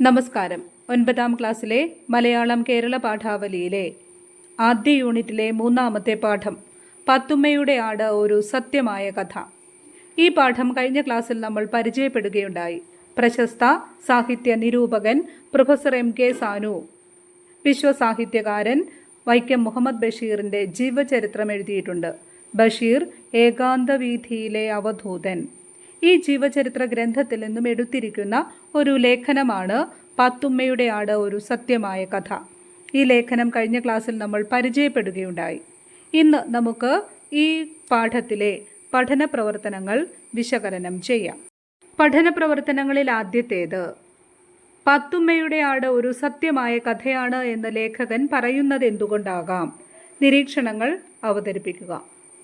നമസ്കാരം. ഒൻപതാം ക്ലാസ്സിലെ മലയാളം കേരള പാഠാവലിയിലെ ആദ്യ യൂണിറ്റിലെ മൂന്നാമത്തെ പാഠം പത്തുമ്മയുടെ ആട് ഒരു സത്യമായ കഥ. ഈ പാഠം കഴിഞ്ഞ ക്ലാസ്സിൽ നമ്മൾ പരിചയപ്പെടുകയുണ്ടായി. പ്രശസ്ത സാഹിത്യ നിരൂപകൻ പ്രൊഫസർ എം കെ സാനു വിശ്വസാഹിത്യകാരൻ വൈക്കം മുഹമ്മദ് ബഷീറിന്റെ ജീവചരിത്രം എഴുതിയിട്ടുണ്ട്. ബഷീർ ഏകാന്തവീഥിയിലെ അവധൂതൻ. ഈ ജീവചരിത്ര ഗ്രന്ഥത്തിൽ നിന്നും എടുത്തിരിക്കുന്ന ഒരു ലേഖനമാണ് പാത്തുമ്മയുടെ ആട് ഒരു സത്യമായ കഥ. ഈ ലേഖനം കഴിഞ്ഞ ക്ലാസ്സിൽ നമ്മൾ പരിചയപ്പെടുകയുണ്ടായി. ഇന്ന് നമുക്ക് ഈ പാഠത്തിലെ പഠന പ്രവർത്തനങ്ങൾ വിശകലനം ചെയ്യാം. പഠന പ്രവർത്തനങ്ങളിൽ ആദ്യത്തേത് പത്തുമ്മയുടെ ആട് ഒരു സത്യമായ കഥയാണ് എന്ന് ലേഖകൻ പറയുന്നത് എന്തുകൊണ്ടാകാം? നിരീക്ഷണങ്ങൾ അവതരിപ്പിക്കുക.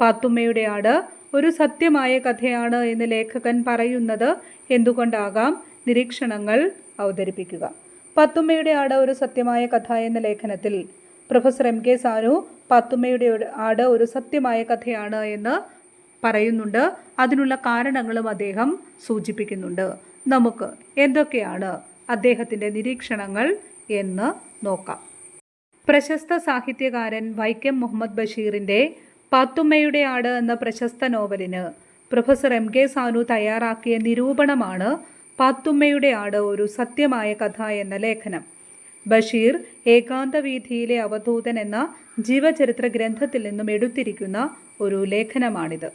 പാത്തുമ്മയുടെ ആട് ഒരു സത്യമായ കഥയാണ് എന്ന് ലേഖകൻ പറയുന്നത് എന്തുകൊണ്ടാകാം? നിരീക്ഷണങ്ങൾ അവതരിപ്പിക്കുക. പത്തുമ്മയുടെ ആട് ഒരു സത്യമായ കഥ എന്ന ലേഖനത്തിൽ പ്രൊഫസർ എം കെ സാനു പത്തുമ്മയുടെ ആട് ഒരു സത്യമായ കഥയാണ് എന്ന് പറയുന്നുണ്ട്. അതിനുള്ള കാരണങ്ങളും അദ്ദേഹം സൂചിപ്പിക്കുന്നുണ്ട്. നമുക്ക് എന്തൊക്കെയാണ് അദ്ദേഹത്തിന്റെ നിരീക്ഷണങ്ങൾ എന്ന് നോക്കാം. പ്രശസ്ത സാഹിത്യകാരൻ വൈക്കം മുഹമ്മദ് ബഷീറിന്റെ പാത്തുമ്മയുടെ ആട് എന്ന പ്രശസ്ത നോവലിന് പ്രൊഫസർ എം കെ സാനു തയ്യാറാക്കിയ നിരൂപണമാണ് പാത്തുമ്മയുടെ ആട് ഒരു സത്യമായ കഥ എന്ന ലേഖനം. ബഷീർ ഏകാന്തവീഥിയിലെ അവധൂതൻ എന്ന ജീവചരിത്ര ഗ്രന്ഥത്തിൽ നിന്നും എടുത്തിരിക്കുന്ന ഒരു ലേഖനമാണിത്.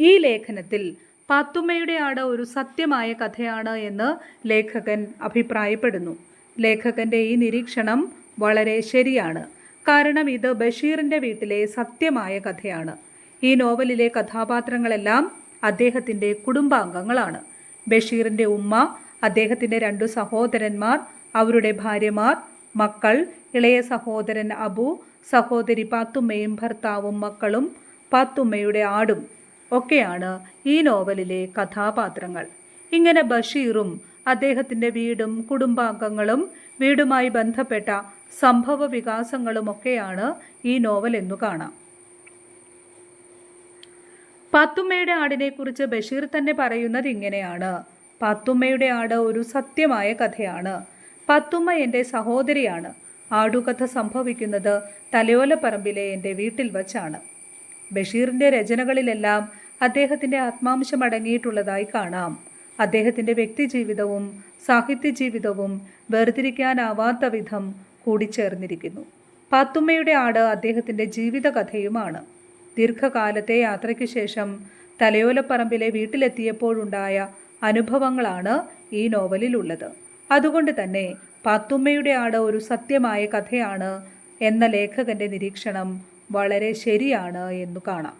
ഈ ലേഖനത്തിൽ പാത്തുമ്മയുടെ ആട് ഒരു സത്യമായ കഥയാണ് എന്ന് ലേഖകൻ അഭിപ്രായപ്പെടുന്നു. ലേഖകന്റെ ഈ നിരീക്ഷണം വളരെ ശരിയാണ്. കാരണം ഇത് ബഷീറിന്റെ വീട്ടിലെ സത്യമായ കഥയാണ്. ഈ നോവലിലെ കഥാപാത്രങ്ങളെല്ലാം അദ്ദേഹത്തിന്റെ കുടുംബാംഗങ്ങളാണ്. ബഷീറിന്റെ ഉമ്മ അദ്ദേഹത്തിന്റെ രണ്ടു സഹോദരന്മാർ അവരുടെ ഭാര്യമാർ മക്കൾ ഇളയ സഹോദരൻ അബു സഹോദരി പാത്തുമ്മയും ഭർത്താവും മക്കളും പാത്തുമ്മയുടെ ആടും ഒക്കെയാണ് ഈ നോവലിലെ കഥാപാത്രങ്ങൾ. ഇങ്ങനെ ബഷീറും അദ്ദേഹത്തിന്റെ വീടും കുടുംബാംഗങ്ങളും വീടുമായി ബന്ധപ്പെട്ട സംഭവ വികാസങ്ങളുമൊക്കെയാണ് ഈ നോവൽ എന്നു കാണാം. പാത്തുമ്മയുടെ ആടിനെക്കുറിച്ച് ബഷീർ തന്നെ പറയുന്നത് ഇങ്ങനെയാണ്. പാത്തുമ്മയുടെ ആട് ഒരു സത്യമായ കഥയാണ്. പാത്തുമ്മ എന്റെ സഹോദരിയാണ്. ആടുകഥ സംഭവിക്കുന്നത് തലയോലപ്പറമ്പിലെ എന്റെ വീട്ടിൽ വച്ചാണ്. ബഷീറിന്റെ രചനകളിലെല്ലാം അദ്ദേഹത്തിന്റെ ആത്മാംശം അടങ്ങിയിട്ടുള്ളതായി കാണാം. അദ്ദേഹത്തിന്റെ വ്യക്തിജീവിതവും സാഹിത്യ ജീവിതവും വേർതിരിക്കാനാവാത്ത വിധം കൂടിച്ചേർന്നിരിക്കുന്നു. പാത്തുമ്മയുടെ ആട് അദ്ദേഹത്തിന്റെ ജീവിതകഥയുമാണ്. ദീർഘകാലത്തെ യാത്രയ്ക്ക് ശേഷം തലയോലപ്പറമ്പിലെ വീട്ടിലെത്തിയപ്പോഴുണ്ടായ അനുഭവങ്ങളാണ് ഈ നോവലിലുള്ളത്. അതുകൊണ്ട് തന്നെ പാത്തുമ്മയുടെ ആട് ഒരു സത്യമായ കഥയാണ് എന്ന ലേഖകന്റെ നിരീക്ഷണം വളരെ ശരിയാണ് എന്നു കാണാം.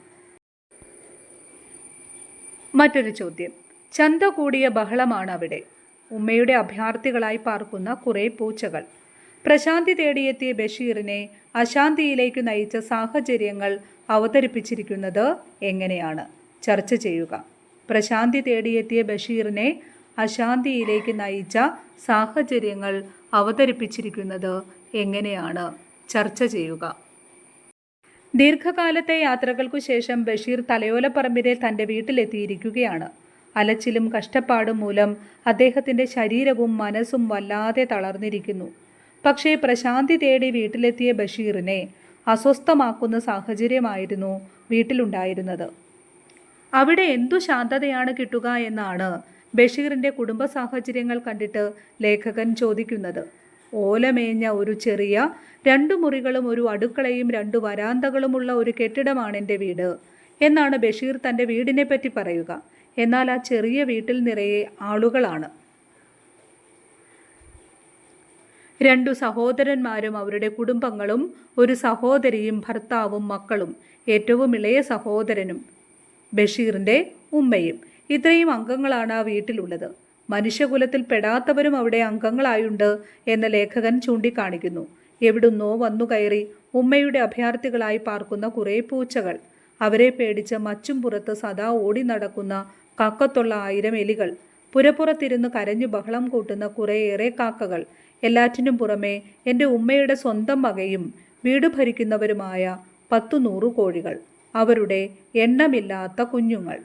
മറ്റൊരു ചോദ്യം. ചന്ത കൂടിയ ബഹളമാണ് അവിടെ ഉമ്മയുടെ അഭ്യർത്ഥികളായി പാർക്കുന്ന കുറേ പൂച്ചകൾ. പ്രശാന്തി തേടിയെത്തിയ ബഷീറിനെ അശാന്തിയിലേക്ക് നയിച്ച സാഹചര്യങ്ങൾ അവതരിപ്പിച്ചിരിക്കുന്നത് എങ്ങനെയാണ്? ചർച്ച ചെയ്യുക. പ്രശാന്തി തേടിയെത്തിയ ബഷീറിനെ അശാന്തിയിലേക്ക് നയിച്ച സാഹചര്യങ്ങൾ അവതരിപ്പിച്ചിരിക്കുന്നത് എങ്ങനെയാണ്? ചർച്ച ചെയ്യുക. ദീർഘകാലത്തെ യാത്രകൾക്കു ശേഷം ബഷീർ തലയോലപ്പറമ്പിലെ തന്റെ വീട്ടിലെത്തിയിരിക്കുകയാണ്. അലച്ചിലും കഷ്ടപ്പാടും മൂലം അദ്ദേഹത്തിന്റെ ശരീരവും മനസ്സും വല്ലാതെ തളർന്നിരിക്കുന്നു. പക്ഷേ പ്രശാന്തി തേടി വീട്ടിലെത്തിയ ബഷീറിനെ അസ്വസ്ഥമാക്കുന്ന സാഹചര്യമായിരുന്നു വീട്ടിലുണ്ടായിരുന്നത്. അവിടെ എന്തു ശാന്തതയാണ് കിട്ടുക എന്നാണ് ബഷീറിന്റെ കുടുംബ സാഹചര്യങ്ങൾ കണ്ടിട്ട് ലേഖകൻ ചോദിക്കുന്നത്. ഓലമേഞ്ഞ ഒരു ചെറിയ രണ്ടു മുറികളും ഒരു അടുക്കളയും രണ്ടു വരാന്തകളുമുള്ള ഒരു കെട്ടിടമാണ് എന്റെ വീട് എന്നാണ് ബഷീർ തന്റെ വീടിനെ പറ്റി പറയുക. എന്നാൽ ആ ചെറിയ വീട്ടിൽ നിറയെ ആളുകളാണ്. രണ്ടു സഹോദരന്മാരും അവരുടെ കുടുംബങ്ങളും ഒരു സഹോദരിയും ഭർത്താവും മക്കളും ഏറ്റവും ഇളയ സഹോദരനും ബഷീറിന്റെ ഉമ്മയും. ഇത്രയും അംഗങ്ങളാണ് ആ വീട്ടിലുള്ളത്. മനുഷ്യകുലത്തിൽ പെടാത്തവരും അവിടെ അംഗങ്ങളായുണ്ട് എന്ന ലേഖകൻ ചൂണ്ടിക്കാണിക്കുന്നു. എവിടുന്നോ വന്നു കയറി ഉമ്മയുടെ അഭയാർത്ഥികളായി പാർക്കുന്ന കുറേ പൂച്ചകൾ. അവരെ പേടിച്ച് മച്ചും പുറത്ത് സദാ ഓടി നടക്കുന്ന കക്കത്തുള്ള ആയിരം എലികൾ. പുരപ്പുറത്തിരുന്ന് കരഞ്ഞു ബഹളം കൂട്ടുന്ന കുറേയേറെ കാക്കകൾ. എല്ലാറ്റിനും പുറമെ എന്റെ ഉമ്മയുടെ സ്വന്തം മകയും വീട് ഭരിക്കുന്നവരുമായ പത്തു നൂറു കോഴികൾ അവരുടെ എണ്ണമില്ലാത്ത കുഞ്ഞുങ്ങൾ.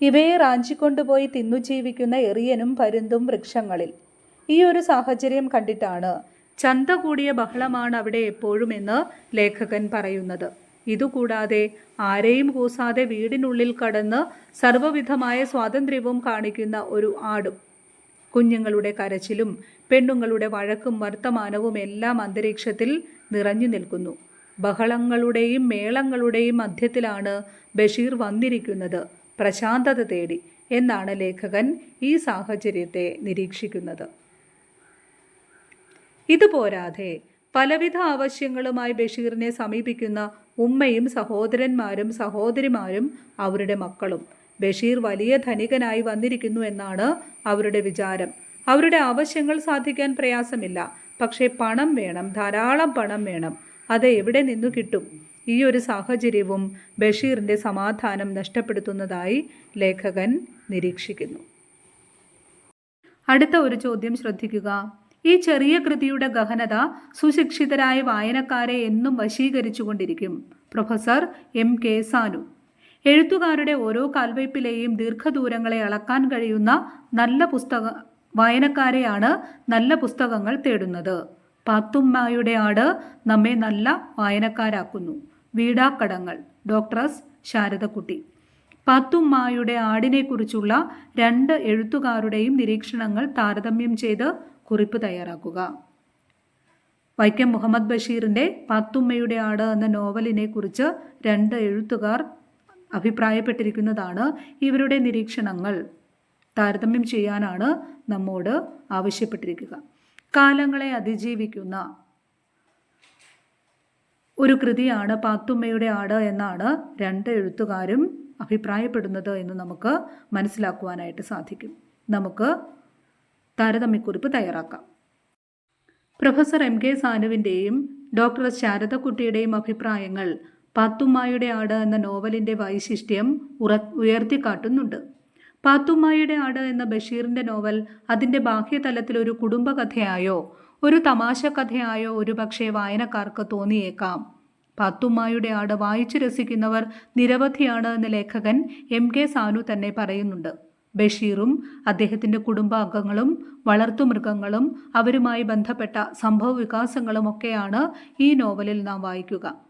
ഇവയെ റാഞ്ചിക്കൊണ്ടുപോയി തിന്നു ജീവിക്കുന്ന എറിയനും പരുന്തും വൃക്ഷങ്ങളിൽ. ഈ ഒരു സാഹചര്യം കണ്ടിട്ടാണ് ചന്ത കൂടിയ ബഹളമാണ് അവിടെ എപ്പോഴുമെന്ന് ലേഖകൻ പറയുന്നത്. ഇതുകൂടാതെ ആരെയും കൂസാതെ വീടിനുള്ളിൽ കടന്ന് സർവവിധമായ സ്വാതന്ത്ര്യവും കാണിക്കുന്ന ഒരു ആടും കുഞ്ഞുങ്ങളുടെ കരച്ചിലും പെണ്ണുങ്ങളുടെ വഴക്കും വർത്തമാനവും എല്ലാം അന്തരീക്ഷത്തിൽ നിറഞ്ഞു നിൽക്കുന്നു. ബഹളങ്ങളുടെയും മേളങ്ങളുടെയും മധ്യത്തിലാണ് ബഷീർ വന്നിരിക്കുന്നത്. പ്രശാന്തത തേടി എന്നാണ് ലേഖകൻ ഈ സാഹചര്യത്തെ നിരീക്ഷിക്കുന്നത്. ഇതുപോരാതെ പലവിധ ആവശ്യങ്ങളുമായി ബഷീറിനെ സമീപിക്കുന്ന ഉമ്മയും സഹോദരന്മാരും സഹോദരിമാരും അവരുടെ മക്കളും ബഷീർ വലിയ ധനികനായി വന്നിരിക്കുന്നു എന്നാണ് അവരുടെ വിചാരം. അവരുടെ ആവശ്യങ്ങൾ സാധിക്കാൻ പ്രയാസമില്ല. പക്ഷേ പണം വേണം ധാരാളം പണം വേണം. അത് എവിടെ നിന്നു കിട്ടും? ഈ ഒരു സാഹചര്യവും ബഷീറിന്റെ സമാധാനം നഷ്ടപ്പെടുത്തുന്നതായി ലേഖകൻ നിരീക്ഷിക്കുന്നു. അടുത്ത ഒരു ചോദ്യം ശ്രദ്ധിക്കുക. ഈ ചെറിയ കൃതിയുടെ ഗഹനത സുശിക്ഷിതരായ വായനക്കാരെ എന്നും വശീകരിച്ചുകൊണ്ടിരിക്കും. Professor M K Sanu. എഴുത്തുകാരുടെ ഓരോ കാൽവയ്പിലെയും ദീർഘദൂരങ്ങളെ അളക്കാൻ കഴിയുന്ന നല്ല പുസ്തക വായനക്കാരെയാണ് നല്ല പുസ്തകങ്ങൾ തേടുന്നത്. പാത്തുമ്മയുടെ ആട് നമ്മെ നല്ല വായനക്കാരാക്കുന്നു. വീടാക്കടങ്ങൾ ഡോക്ടറസ് ശാരദക്കുട്ടി. പാത്തുമ്മായുടെ ആടിനെക്കുറിച്ചുള്ള രണ്ട് എഴുത്തുകാരുടെയും നിരീക്ഷണങ്ങൾ താരതമ്യം ചെയ്ത് കുറിപ്പ് തയ്യാറാക്കുക. വൈക്കം മുഹമ്മദ് ബഷീറിന്റെ പാത്തുമ്മയുടെ ആട് എന്ന നോവലിനെക്കുറിച്ച് രണ്ട് എഴുത്തുകാർ അഭിപ്രായപ്പെട്ടിരിക്കുന്നതാണ് ഇവരുടെ നിരീക്ഷണങ്ങൾ. താരതമ്യം ചെയ്യാനാണ് നമ്മോട് ആവശ്യപ്പെട്ടിരിക്കുക. കാലങ്ങളെ അതിജീവിക്കുന്ന ഒരു കൃതിയാണ് പാത്തുമ്മയുടെ ആട് എന്നാണ് രണ്ട് എഴുത്തുകാരും അഭിപ്രായപ്പെടുന്നത് എന്ന് നമുക്ക് മനസ്സിലാക്കുവാനായിട്ട് സാധിക്കും. നമുക്ക് താരതമ്യക്കുറിപ്പ് തയ്യാറാക്കാം. പ്രൊഫസർ എം കെ സാനുവിന്റെയും ഡോക്ടർ ശാരദക്കുട്ടിയുടെയും അഭിപ്രായങ്ങൾ പാത്തുമ്മായുടെ ആട് എന്ന നോവലിന്റെ വൈശിഷ്ട്യം ഉറ ഉയർത്തിക്കാട്ടുന്നുണ്ട്. പാത്തുമ്മായുടെ ആട് എന്ന ബഷീറിന്റെ നോവൽ അതിന്റെ ബാഹ്യതലത്തിൽ ഒരു കുടുംബകഥയായോ ഒരു തമാശ കഥയായോ ഒരുപക്ഷെ വായനക്കാർക്ക് തോന്നിയേക്കാം. പാത്തുമ്മായുടെ ആട് വായിച്ചു രസിക്കുന്നവർ നിരവധിയാണ് എന്ന് ലേഖകൻ എം കെ സാനു തന്നെ പറയുന്നുണ്ട്. ബഷീറും അദ്ദേഹത്തിന്റെ കുടുംബാംഗങ്ങളും വളർത്തുമൃഗങ്ങളും അവരുമായി ബന്ധപ്പെട്ട സംഭവ വികാസങ്ങളുമൊക്കെയാണ് ഈ നോവലിൽ നാം വായിക്കുക.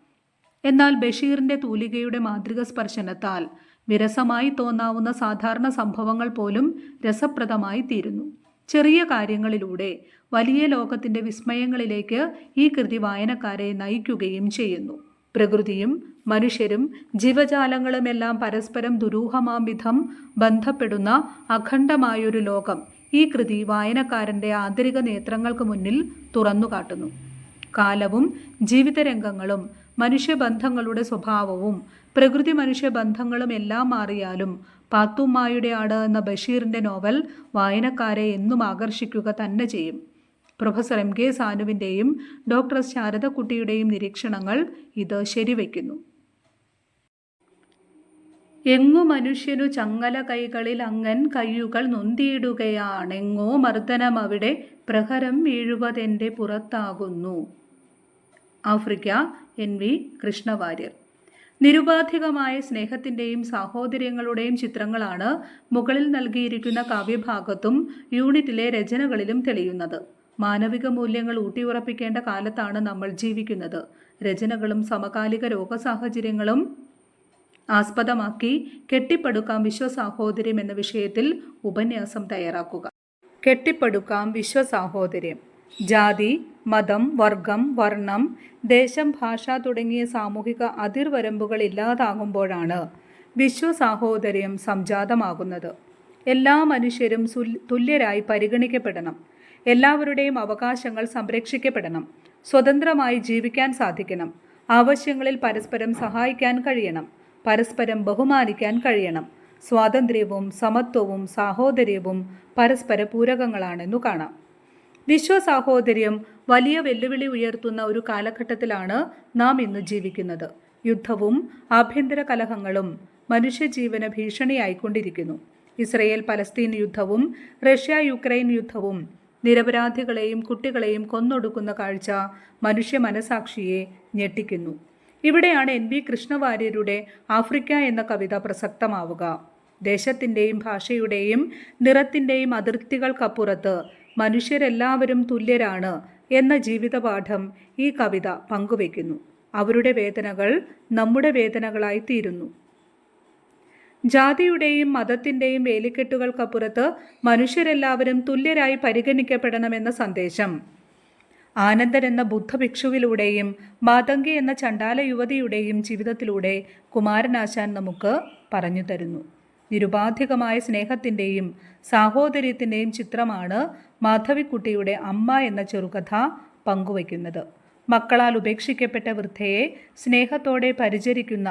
എന്നാൽ ബഷീറിന്റെ തൂലികയുടെ മാതൃക സ്പർശനത്താൽ വിരസമായി തോന്നാവുന്ന സാധാരണ സംഭവങ്ങൾ പോലും രസപ്രദമായി തീരുന്നു. ചെറിയ കാര്യങ്ങളിലൂടെ വലിയ ലോകത്തിന്റെ വിസ്മയങ്ങളിലേക്ക് ഈ കൃതി വായനക്കാരെ നയിക്കുകയും ചെയ്യുന്നു. പ്രകൃതിയും മനുഷ്യരും ജീവജാലങ്ങളുമെല്ലാം പരസ്പരം ദുരൂഹമാം വിധം ബന്ധപ്പെടുന്ന അഖണ്ഡമായൊരു ലോകം ഈ കൃതി വായനക്കാരന്റെ ആന്തരിക നേത്രങ്ങൾക്ക് മുന്നിൽ തുറന്നുകാട്ടുന്നു. കാലവും ജീവിതരംഗങ്ങളും മനുഷ്യബന്ധങ്ങളുടെ സ്വഭാവവും പ്രകൃതി മനുഷ്യബന്ധങ്ങളും എല്ലാം മാറിയാലും പാത്തുമ്മായുടെ ആട് എന്ന ബഷീറിന്റെ നോവൽ വായനക്കാരെ എന്നും ആകർഷിക്കുക തന്നെ ചെയ്യും. പ്രൊഫസർ എം കെ സാനുവിന്റെയും ഡോക്ടർ ശാരദക്കുട്ടിയുടെയും നിരീക്ഷണങ്ങൾ ഇത് ശരിവയ്ക്കുന്നു. എങ്ങു മനുഷ്യനു ചങ്ങല കൈകളിൽ അങ്ങൻ കയ്യുകൾ നൊന്തിയിടുകയാണെങ്ങോ മർദ്ദനം അവിടെ പ്രഹരം വീഴുവതെന്റെ പുറത്താകുന്നു. Africa N V Krishnavariar. നിരുപാധികമായ സ്നേഹത്തിന്റെയും സാഹോദര്യങ്ങളുടെയും ചിത്രങ്ങളാണ് മുകളിൽ നൽകിയിരിക്കുന്ന കാവ്യഭാഗത്തും യൂണിറ്റിലെ രചനകളിലും തെളിയുന്നത്. മാനവിക മൂല്യങ്ങൾ ഊട്ടിയുറപ്പിക്കേണ്ട കാലത്താണ് നമ്മൾ ജീവിക്കുന്നത്. രചനകളും സമകാലിക രോഗസാഹചര്യങ്ങളും ആസ്പദമാക്കി കെട്ടിപ്പടുക്കാം വിശ്വസാഹോദര്യം എന്ന വിഷയത്തിൽ ഉപന്യാസം തയ്യാറാക്കുക. കെട്ടിപ്പടുക്കാം വിശ്വസാഹോദര്യം. ജാതി മതം വർഗം വർണം ദേശം ഭാഷ തുടങ്ങിയ സാമൂഹിക അതിർവരമ്പുകൾ ഇല്ലാതാകുമ്പോഴാണ് വിശ്വസാഹോദര്യം സംജാതമാകുന്നത്. എല്ലാ മനുഷ്യരും തുല്യരായി പരിഗണിക്കപ്പെടണം. എല്ലാവരുടെയും അവകാശങ്ങൾ സംരക്ഷിക്കപ്പെടണം. സ്വതന്ത്രമായി ജീവിക്കാൻ സാധിക്കണം. ആവശ്യങ്ങളിൽ പരസ്പരം സഹായിക്കാൻ കഴിയണം. പരസ്പരം ബഹുമാനിക്കാൻ കഴിയണം. സ്വാതന്ത്ര്യവും സമത്വവും സാഹോദര്യവും പരസ്പര പൂരകങ്ങളാണെന്നു കാണാം. വിശ്വസാഹോദര്യം വലിയ വെല്ലുവിളി ഉയർത്തുന്ന ഒരു കാലഘട്ടത്തിലാണ് നാം ഇന്ന് ജീവിക്കുന്നത്. യുദ്ധവും ആഭ്യന്തര കലഹങ്ങളും മനുഷ്യജീവന ഭീഷണിയായിക്കൊണ്ടിരിക്കുന്നു. ഇസ്രയേൽ പലസ്തീൻ യുദ്ധവും റഷ്യ യുക്രൈൻ യുദ്ധവും നിരപരാധികളെയും കുട്ടികളെയും കൊന്നൊടുക്കുന്ന കാഴ്ച മനുഷ്യ മനസാക്ഷിയെ ഞെട്ടിക്കുന്നു. ഇവിടെയാണ് എൻ വി കൃഷ്ണവാര്യരുടെ ആഫ്രിക്ക എന്ന കവിത പ്രസക്തമാവുക. ദേശത്തിന്റെയും ഭാഷയുടെയും നിറത്തിന്റെയും അതിർത്തികൾക്കപ്പുറത്ത് മനുഷ്യരെല്ലാവരും തുല്യരാണ് എന്ന ജീവിതപാഠം ഈ കവിത പങ്കുവയ്ക്കുന്നു. അവരുടെ വേദനകൾ നമ്മുടെ വേദനകളായി തീരുന്നു ജാതിയുടെയും മതത്തിന്റെയും വേലിക്കെട്ടുകൾക്കപ്പുറത്ത് മനുഷ്യരെല്ലാവരും തുല്യരായി പരിഗണിക്കപ്പെടണമെന്ന സന്ദേശം. ആനന്ദൻ എന്ന ബുദ്ധഭിക്ഷുവിലൂടെയും മാതങ്കി എന്ന ചണ്ടാല യുവതിയുടെയും ജീവിതത്തിലൂടെ കുമാരനാശാൻ നമുക്ക് പറഞ്ഞു തരുന്നു. നിരുപാധികമായ സ്നേഹത്തിന്റെയും സാഹോദര്യത്തിന്റെയും ചിത്രമാണ് മാധവിക്കുട്ടിയുടെ അമ്മ എന്ന ചെറുകഥ പങ്കുവയ്ക്കുന്നത്. മക്കളാൽ ഉപേക്ഷിക്കപ്പെട്ട വൃദ്ധയെ സ്നേഹത്തോടെ പരിചരിക്കുന്ന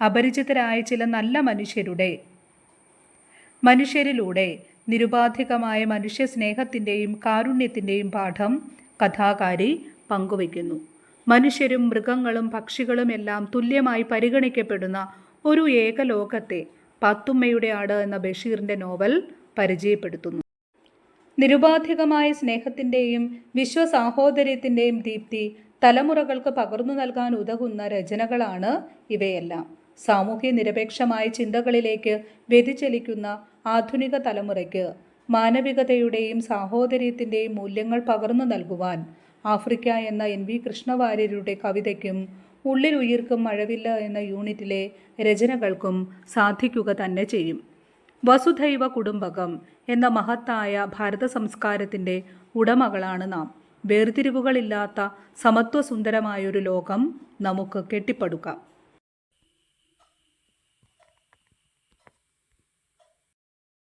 അപരിചിതരായ ചില നല്ല മനുഷ്യരുടെ മനുഷ്യരിലൂടെ നിരുപാധികമായ മനുഷ്യ സ്നേഹത്തിന്റെയും കാരുണ്യത്തിന്റെയും പാഠം കഥാകാരി പങ്കുവയ്ക്കുന്നു. മനുഷ്യരും മൃഗങ്ങളും പക്ഷികളും എല്ലാം തുല്യമായി പരിഗണിക്കപ്പെടുന്ന ഒരു ഏകലോകത്തെ പത്തുമ്മയുടെ ആട് എന്ന ബഷീറിന്റെ നോവൽ പരിചയപ്പെടുത്തുന്നു. നിരുപാധികമായ സ്നേഹത്തിന്റെയും വിശ്വസാഹോദര്യത്തിന്റെയും ദീപ്തി തലമുറകൾക്ക് പകർന്നു നൽകാൻ ഉതകുന്ന രചനകളാണ് ഇവയെല്ലാം. സാമൂഹ്യ നിരപേക്ഷമായ ചിന്തകളിലേക്ക് വ്യതിചലിക്കുന്ന ആധുനിക തലമുറയ്ക്ക് മാനവികതയുടെയും സാഹോദര്യത്തിന്റെയും മൂല്യങ്ങൾ പകർന്നു നൽകുവാൻ ആഫ്രിക്ക എന്ന എൻ വി കൃഷ്ണവാര്യരുടെ കവിതയ്ക്കും ഉള്ളിൽ ഉയിർക്കും മഴവില്ല എന്ന യൂണിറ്റിലെ രചനകൾക്കും സാധിക്കുക തന്നെ ചെയ്യും. വസുധൈവ കുടുംബകം എന്ന മഹത്തായ ഭാരത സംസ്കാരത്തിന്റെ ഉടമകളാണ് നാം. വേർതിരിവുകളില്ലാത്ത സമത്വസുന്ദരമായൊരു ലോകം നമുക്ക് കെട്ടിപ്പടുക്കാം.